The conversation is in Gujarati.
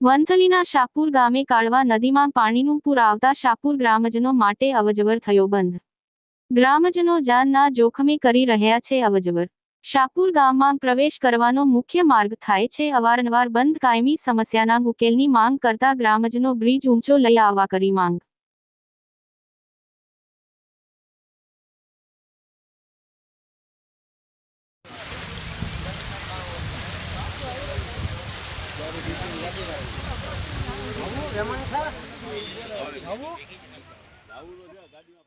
વંથલીના શાપુર ગામે કાળવા નદીમાં પાણીનું પૂર આવતા શાપુર ગ્રામજનો માટે અવજવર થયો બંધ. ગ્રામજનો જાનના જોખમે કરી રહ્યા છે અવજવર. શાપુર ગામમાં પ્રવેશ કરવાનો મુખ્ય માર્ગ થાય છે અવારનવાર બંધ કાયમી સમસ્યાના ઉકેલની માંગ કરતા ગ્રામજનો બ્રિજ ઊંચો લઈ આવવા કરી માંગ. ગાડીમાં